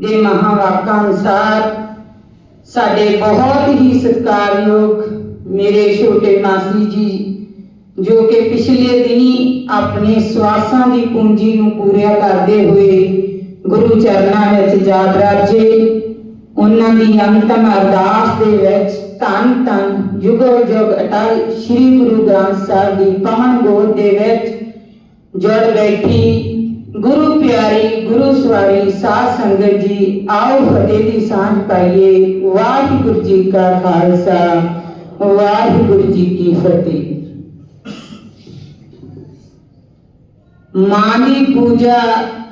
ਦੇ ਮਹਾਵਾਕਾਂ ਅਨੁਸਾਰ ਸਾਡੇ ਬਹੁਤ ਹੀ ਸਤਿਕਾਰਯੋਗ ਮੇਰੇ ਛੋਟੇ ਮਾਸੀ ਜੀ, ਜੋ ਕਿ ਪਿਛਲੇ ਦਿਨੀ ਆਪਣੇ ਸਵਾਸਾਂ ਦੀ ਪੂੰਜੀ ਨੂੰ ਪੂਰਿਆ ਕਰਦੇ ਹੋਏ ਗੁਰੂ ਚਰਨਾਂ ਵਿੱਚ ਜਾ ਬਰਾਜੇ ਉਹਨਾਂ ਦੀ ਅੰਤਮ ਅਰਦਾਸ ਦੇ ਵਿੱਚ ਧੰਨ ਧੰਨ ਜੁਗੋ ਜੁਗ ਅਟਲ ਸ੍ਰੀ ਗੁਰੂ ਗ੍ਰੰਥ ਸਾਹਿਬ ਦੀ ਪਵਨ ਗੋਦ ਦੇ ਵਿੱਚ ਜੁੜ ਬੈਠੀ ਗੁਰੂ ਪਿਆਰੀ, ਗੁਰੂ ਸਵਾਰੀ, ਸਾਧ ਸੰਗਤ ਜੀ, ਆਓ ਫਤਿਹ ਦੀ ਸਾਂਝ ਪਾਈਏ। ਵਾਹਿਗੁਰੂ ਜੀ ਕਾ ਖਾਲਸਾ, ਵਾਹਿਗੁਰੂ ਜੀ ਕੀ ਫਤਿਹ। ਮਾਂ ਦੀ ਪੂਜਾ,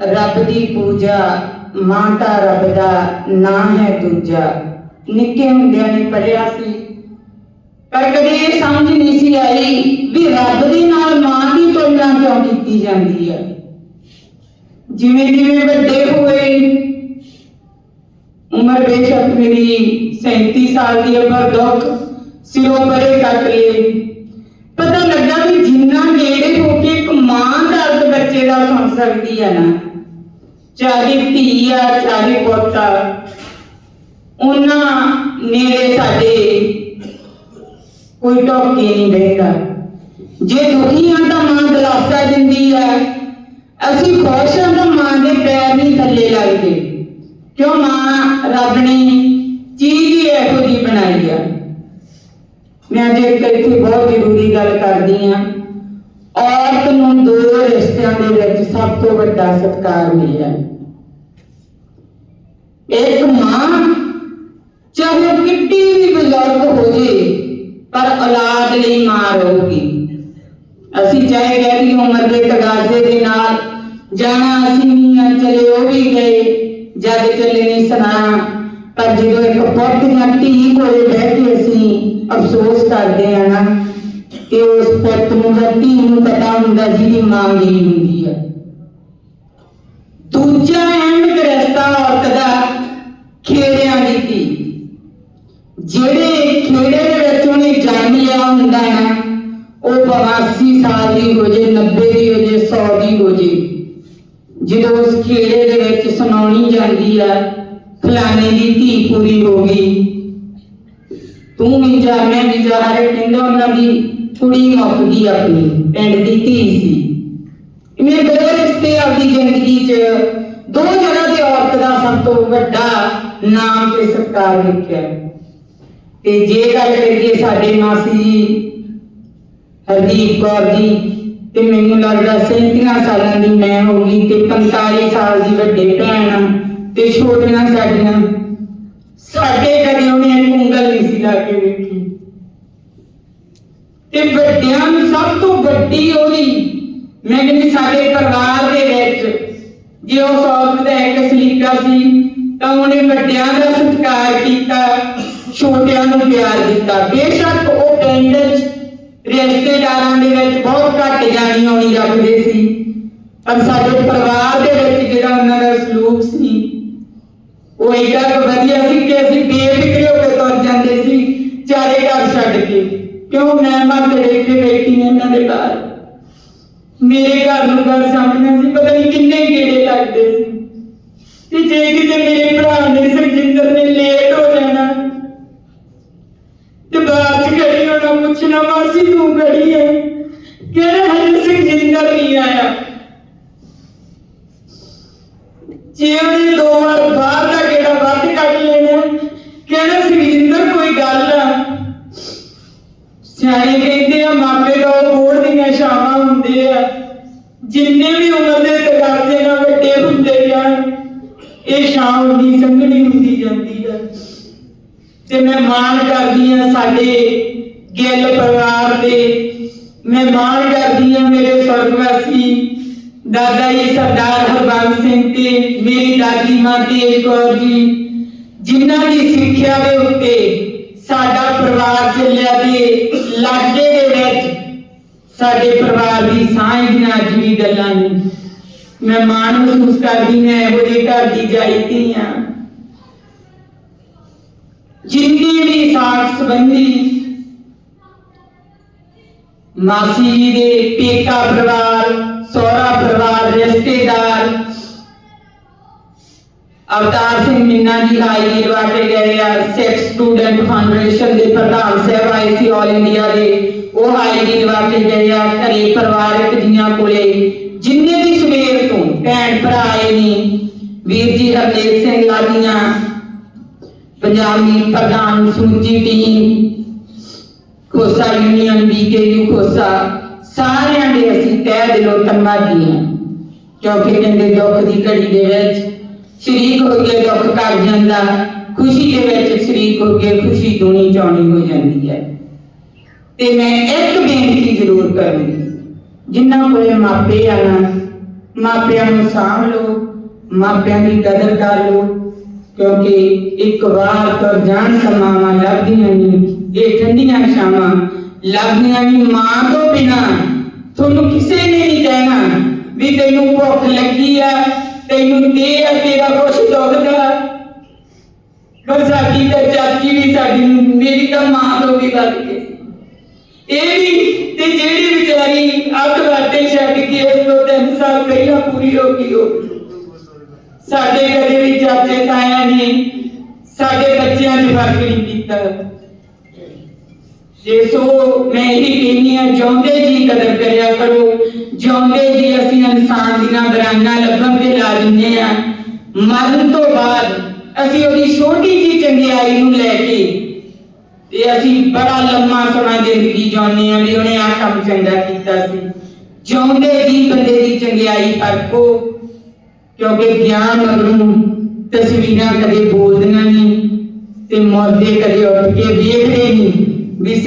ਰੱਬ ਦੀ ਪੂਜਾ ਮਾਂ ਤਾਂ ਰੱਬ ਦਾ ਨਾਂ ਹੈ ਦੂਜਾ। ਨਿੱਕੇ ਹੁੰਦਿਆਂ ਨੇ ਪੜਿਆ ਸੀ। ਪਰ ਕਦੇ ਇਹ ਸਮਝ ਨਹੀਂ ਸੀ ਆਈ ਵੀ ਰੱਬ ਦੇ ਨਾਲ ਮਾਂ ਦੀ ਤੁਲਨਾ ਕਿਉਂ ਕੀਤੀ ਜਾਂਦੀ ਹੈ? ਜਿਵੇਂ ਜਿਵੇਂ ਵੱਡੇ ਹੋਏ, ਉਮਰ ਬੇਸ਼ੱਕ ਮੇਰੀ 37 ਸਾਲ ਦੀ ਹੈ ਪਰ ਦੁੱਖ ਸਿਰੋਂ ਪਰੇ ਕੱਟ ਲਏ। ਪਤਾ ਲੱਗਾ ਵੀ ਜਿੰਨਾ ਨੇੜੇ ਹੋ ਕੇ ਇੱਕ ਮਾਂ ਦਰਦ ਬੱਚੇ ਦਾ ਸੁਣ ਸਕਦੀ ਹੈ ਨਾ। ਚਾਹੇ ਧੀ ਆ, ਚਾਹੇ ਪੁੱਤ ਆ, ਉਹਨਾਂ ਨੇੜੇ ਸਾਡੇ ਕੋਈ ਟੋਕੀ ਨਹੀਂ ਬੈਠਾ ਜੇ ਦੁਖੀ ਆ ਤਾਂ ਮਾਂ ਦਿਲਾਸਾ ਦਿੰਦੀ ਹੈ ਅਸੀਂ ਖੁਸ਼ ਹਾਂ ਤਾਂ ਮਾਂ ਦੇ ਪੈਰ ਨਹੀਂ ਥੱਲੇ ਲੱਗਦੇ। ਕਿਉਂ ਮਾਂ, ਰੱਬ ਨੇ ਚੀਜ਼ ਹੀ ਇਹੋ ਜਿਹੀ ਬਣਾਈ ਆ। ਮੈਂ ਅੱਜ ਇੱਕ ਇੱਥੇ ਬਹੁਤ ਜ਼ਰੂਰੀ ਗੱਲ ਕਰਦੀ ਹਾਂ। ਔਰਤ ਨੂੰ ਦੋ ਰਿਸ਼ਤਿਆਂ ਦੇ ਵਿੱਚ ਸਭ ਤੋਂ ਵੱਡਾ ਸਤਿਕਾਰ ਮਿਲਿਆ। ਇੱਕ ਮਾਂ, ਚਾਹੇ ਕਿੱਡੀ ਵੀ ਬਜ਼ੁਰਗ ਹੋ ਜੇ ਪਰ ਔਲਾਦ ਲਈ ਮਾਂ ਰਹੂਗੀ। ਅਸੀਂ ਚਾਹੇ ਕਹਿ ਦੀ ਉਮਰ ਦੇ ਤਗਾਜ਼ੇ ਦੇ ਨਾਲ ਜਾਣਾ ਅਸੀਂ ਨਹੀਂ ਆ ਚਲੇ ਉਹ ਵੀ ਗਏ, ਜਦ ਚੱਲੇ ਨਹੀਂ ਸੁਣਾ ਪਰ ਜਦੋਂ ਇੱਕ ਪੁੱਤ ਜਾਂ ਧੀ ਕੋਲੇ ਬਹਿ ਕੇ ਅਸੀਂ ਅਫਸੋਸ ਕਰਦੇ ਆ ਨਾ, ਕਿ ਉਸ ਪੁੱਤ ਨੂੰ ਜਾਂ ਧੀ ਨੂੰ ਪਤਾ ਹੁੰਦਾ ਜਿਹਦੀ ਮਾਂ ਗਈ ਹੁੰਦੀ ਆ। ਦੂਜਾ ਅਹਿਮ ਰਸਤਾ ਔਰਤ ਦਾ ਖੇੜਿਆਂ ਦੀ ਧੀ। ਜਿਹੜੇ ਖੇੜੇ ਦੇ ਵਿੱਚ ਉਹਨੇ ਜਨਮ ਲਿਆ ਹੁੰਦਾ ਨਾ, ਉਹ 82 ਸਾਲ ਦੀ ਹੋ ਜੇ 90 ਦੀ ਹੋ ਜੇ 100 ਦੀ ਹੋ ਜੇ। ਜਦੋਂ ਉਸ ਖੇੜੇ ਦੇ ਵਿੱਚ ਸੁਣਾਉਣੀ ਜਾਂਦੀ ਆ, ਫਲਾਣੇ ਦੀ ਧੀ ਪੂਰੀ ਹੋ ਗਈ। ਤੂੰ ਵੀ ਜਾ, ਮੈਂ ਵੀ ਜਾ, ਹਰੇ ਕਹਿੰਦਾ ਉਹਨਾਂ ਦੀ ਕੁੜੀ ਮੁੱਕ ਗਈ ਆਪਣੀ, ਪਿੰਡ ਦੀ ਧੀ ਸੀ। ਇਹਨੇ ਦੋ ਰਿਸ਼ਤੇ ਆਪਦੀ ਜ਼ਿੰਦਗੀ 'ਚ, ਦੋ ਜਗ੍ਹਾ ਤੇ ਔਰਤ ਦਾ ਸਭ ਤੋਂ ਵੱਡਾ ਨਾਮ ਤੇ ਸਤਿਕਾਰ ਲਿਖਿਆ ਤੇ ਜੇ ਗੱਲ ਕਰੀਏ ਸਾਡੇ ਮਾਸੀ ਜੀ, ਹਰਦੀਪ ਕੌਰ ਜੀ ਤੇ ਮੈਨੂੰ ਲੱਗਦਾ 37 ਸਾਲਾਂ ਦੀ ਮੈਂ ਹੋ ਗਈ ਤੇ 45 ਸਾਲ ਦੀ ਵੱਡੇ ਭੈਣ ਤੇ ਛੋਟੀਆਂ ਸਾਡੀਆਂ। ਸਾਡੇ ਕਦੇ ਉਹਨੇ ਉਂਗਲ ਨਹੀਂ ਸੀ ਲਾ ਕੇ ਵੇਖੀ। ਤੇ ਵੱਡਿਆਂ ਨੂੰ ਸਭ ਤੋਂ ਵੱਡੀ ਉਹਦੀ, ਮੈਂ ਕਹਿੰਦੀ ਸਾਡੇ ਪਰਿਵਾਰ ਦੇ ਵਿੱਚ ਜੇ ਉਹ ਸੌਰਤ ਦਾ ਇੱਕ ਸਲੀਕਾ ਸੀ, ਤਾਂ ਉਹਨੇ ਵੱਡਿਆਂ ਦਾ ਸਤਿਕਾਰ ਕੀਤਾ, ਛੋਟਿਆਂ ਨੂੰ ਪਿਆਰ ਦਿੱਤਾ। ਬੇਸ਼ੱਕ ਉਹ ਪਿੰਡ ਰਿਸ਼ਤੇਦਾਰਾਂ ਦੇ ਵਿੱਚ ਬਹੁਤ ਘੱਟ ਜਾਣੀ ਆਉਣੀ ਰੱਖਦੇ ਸੀ। ਪਰ ਸਾਡੇ ਪਰਿਵਾਰ ਦੇ ਵਿੱਚ ਜਿਹੜਾ ਉਹਨਾਂ ਦਾ ਸਲੂਕ ਸੀ, ਉਹ ਏਡਾ ਵਧੀਆ ਸੀ ਕਿ ਅਸੀਂ ਬੇਫਿਕਰੇ ਹੋ ਕੇ ਤੁਰ ਜਾਂਦੇ ਸੀ, ਚਾਰੇ ਘਰ ਛੱਡ ਕੇ। ਕਿਉਂ? ਮੈਂ ਮੱਤ ਦੇਖ ਕੇ ਬੈਠੀ ਹਾਂ ਇਹਨਾਂ ਦੇ ਘਰ। ਮੇਰੇ ਘਰ ਨੂੰ ਘਰ ਸਮਝਣਾ ਸੀ, ਪਤਾ ਨਹੀਂ ਕਿੰਨੇ ਗੇੜੇ ਲੱਗਦੇ ਸੀ। ਤੇ ਜੇ ਕਿਤੇ ਮੇਰੇ ਜਿੰਨੇ ਵੀ ਉਮਰ ਦੇ ਤਗਾਜ਼ੇ ਨਾਲ ਵੱਡੇ ਹੁੰਦੇ ਜਾਣ, ਇਹ ਸ਼ਾਮ ਦੀ ਸੰਗਣੀ ਹੁੰਦੀ ਜਾਂਦੀ ਆ ਤੇ ਮੈਂ ਮਾਣ ਕਰਦੀ ਆ ਸਾਡੇ ਗਿੱਲ ਪਰਿਵਾਰ ਦੇ। ਮੈਂ ਮਾਣ ਕਰਦੀ ਆ ਮੇਰੇ ਸਵਰਗਵਾਸੀ ਦਾਦਾ ਜੀ ਸਰਦਾਰ ਹਰਬੰਸ ਸਿੰਘ ਤੇ ਮੇਰੀ ਦਾਦੀ ਮਾਂ ਤੇਜ ਕੌਰ ਜੀ, ਜਿਨ੍ਹਾਂ ਦੀ ਸਿੱਖਿਆ ਦੇ ਉੱਤੇ ਸਾਡਾ ਪਰਿਵਾਰ ਚੱਲਿਆ ਤੇ ਲਾਗੇ ਦੇ ਵਿੱਚ ਸਾਡੇ ਪਰਿਵਾਰ ਦੀ ਸਾਂਝ ਦੀਆਂ ਅੱਜ ਵੀ ਗੱਲਾਂ ਨੇ, ਮੈਂ ਮਾਣ ਮਹਿਸੂਸ ਕਰਦੀ, ਮੈਂ ਇਹੋ ਜਿਹੇ ਘਰ ਦੀ ਜਾਈਤੀ ਆ ਜਿੰਨੀ ਵੀ ਸਾਥ ਸੰਬੰਧੀ ਮਾਸੀ ਜੀ ਦੇ ਪੇਕਾ ਪਰਿਵਾਰ ਅਵਤਾਰ ਸਿੰਘ ਮਿੰਨਾ ਜੀ ਹਾਈ ਜੀ ਵਾਟੇ ਗਏ ਆ, ਸਿੱਖ ਸਟੂਡੈਂਟ ਫਾਊਂਡੇਸ਼ਨ ਦੇ ਪ੍ਰਧਾਨ ਸਾਹਿਬ ਆਏ ਸੀ ਆਲ ਇੰਡੀਆ ਦੇ। ਉਹ ਹਾਈ ਜੀ ਵਾਟੇ ਗਏ ਆ, ਘਰੇ ਪਰਿਵਾਰਕ ਜੀਆਂ ਕੋਲੇ। ਜਿੰਨੇ ਵੀ ਸਵੇਰ ਤੋਂ ਭੈਣ ਭਰਾ ਆਏ ਨੇ, ਵੀਰ ਜੀ ਹਰਨੇਕ ਸਿੰਘ ਲਾਲੀਆਂ ਪੰਜਾਬ ਪ੍ਰਧਾਨ ਸਮੁੱਚੀ team Khosa union BKU Khosa, ਸਾਰਿਆਂ ਦੇ ਅਸੀਂ ਤਹਿ ਦਿਲੋਂ ਧੰਨਵਾਦੀ ਹਾਂ ਕਿਉਂਕਿ ਕਹਿੰਦੇ ਦੁੱਖ ਦੀ ਘੜੀ ਦੇ ਵਿੱਚ ਸ਼ਰੀਕ ਹੋ ਕੇ ਦੁੱਖ ਕਰ ਜਾਂਦਾ, ਖੁਸ਼ੀ ਦੇ ਵਿੱਚ ਸ਼ਰੀਕ ਹੋ ਕੇ ਖੁਸ਼ੀ ਦੂਣੀ ਚੌਣੀ ਹੋ ਜਾਂਦੀ ਹੈ। ਤੇ ਮੈਂ ਇੱਕ ਬੇਨਤੀ ਜ਼ਰੂਰ ਕਰੂੰਗੀ, ਜਿਨ੍ਹਾਂ ਕੋਲੇ ਮਾਪੇ ਆ ਨਾ, ਮਾਪਿਆਂ ਨੂੰ ਸਾਂਭ ਲਓ, ਮਾਪਿਆਂ ਦੀ ਕਦਰ ਕਰ ਲਓ, ਕਿਉਂਕਿ ਇੱਕ ਵਾਰ ਤੋਂ ਜਾਣ ਸਮਾਵਾਂ ਲੱਭਦੀਆਂ ਨਹੀਂ, ਇਹ ਠੰਡੀਆਂ ਛਾਵਾਂ ਲੱਭਦੀਆਂ ਨਹੀਂ ਮਾਂ ਤੋਂ ਬਿਨਾ। ਤੁਹਾਨੂੰ ਕਿਸੇ ਨੇ ਨਹੀਂ ਕਹਿਣਾ ਵੀ ਤੈਨੂੰ ਭੁੱਖ ਲੱਗੀ ਆ ਤੈਨੂੰ ਤੇ ਆ ਤੇਰਾ ਕੁਛ ਦੁਖਦਾ ਪਰ ਸਾਡੀ ਤਾਂ ਚਾਚੀ ਵੀ ਸਾਡੀ ਮੇਰੀ ਤਾਂ ਮਾਂ ਤੋਂ ਵੀ ਵੱਧ ਕੇ ਇਹ ਵੀ ਤੇ ਜਿਹੜੀ ਵਿਚਾਰੀ ਅੱਧ ਵਾਟੇ ਛੱਡ ਕੇ ਉਸ ਤੋਂ ਤਿੰਨ ਸਾਲ ਪਹਿਲਾਂ ਪੂਰੀ ਹੋ ਗਈ ਉਹ। ਸਾਡੇ ਕਦੇ ਵੀ ਚਾਚੇ ਤਾਇਆ ਨੇ ਸਾਡੇ ਬੱਚਿਆਂ 'ਚ ਫ਼ਰਕ ਨਹੀਂ ਕੀਤਾ। ਜੇ ਸੋ ਮੈਂ ਇਹ ਕਹਿੰਦੀ ਆ ਜਿਉਂਦੇ ਜੀ ਕਦਰ ਕਰਿਆ ਕਰੋ। ਜਿਉਂਦੇ ਜੀ ਅਸੀਂ ਇਨਸਾਨ ਦੀਆਂ ਬਰਾਈਆਂ ਲੱਭਣ ਤੇ ਲਾ ਦਿੰਦੇ ਆ ਮਰਨ ਤੋਂ ਬਾਅਦ ਅਸੀਂ ਉਹਦੀ ਛੋਟੀ ਜੀ ਚੰਗਿਆਈ ਨੂੰ ਲੈ ਕੇ ਤੇ ਅਸੀਂ ਬੜਾ ਲੰਮਾ ਸਮਾਂ ਜ਼ਿੰਦਗੀ ਜਿਉਂਦੇ ਆ ਵੀ ਉਹਨੇ ਆ ਕੰਮ ਚੰਗਾ ਕੀਤਾ ਸੀ। ਜਿਉਂਦੇ ਜੀ ਬੰਦੇ ਦੀ ਚੰਗਿਆਈ ਪਰਖੋ, ਕਿਉਂਕਿ ਗਿਆਨ ਮਗਰੋਂ ਤਸਵੀਰਾਂ ਕਦੇ ਬੋਲਦੀਆਂ ਨਹੀਂ ਤੇ ਮੁਰਦੇ ਕਦੇ ਉੱਠ ਕੇ ਵੇਖਦੇ ਨਹੀਂ। ਵੀ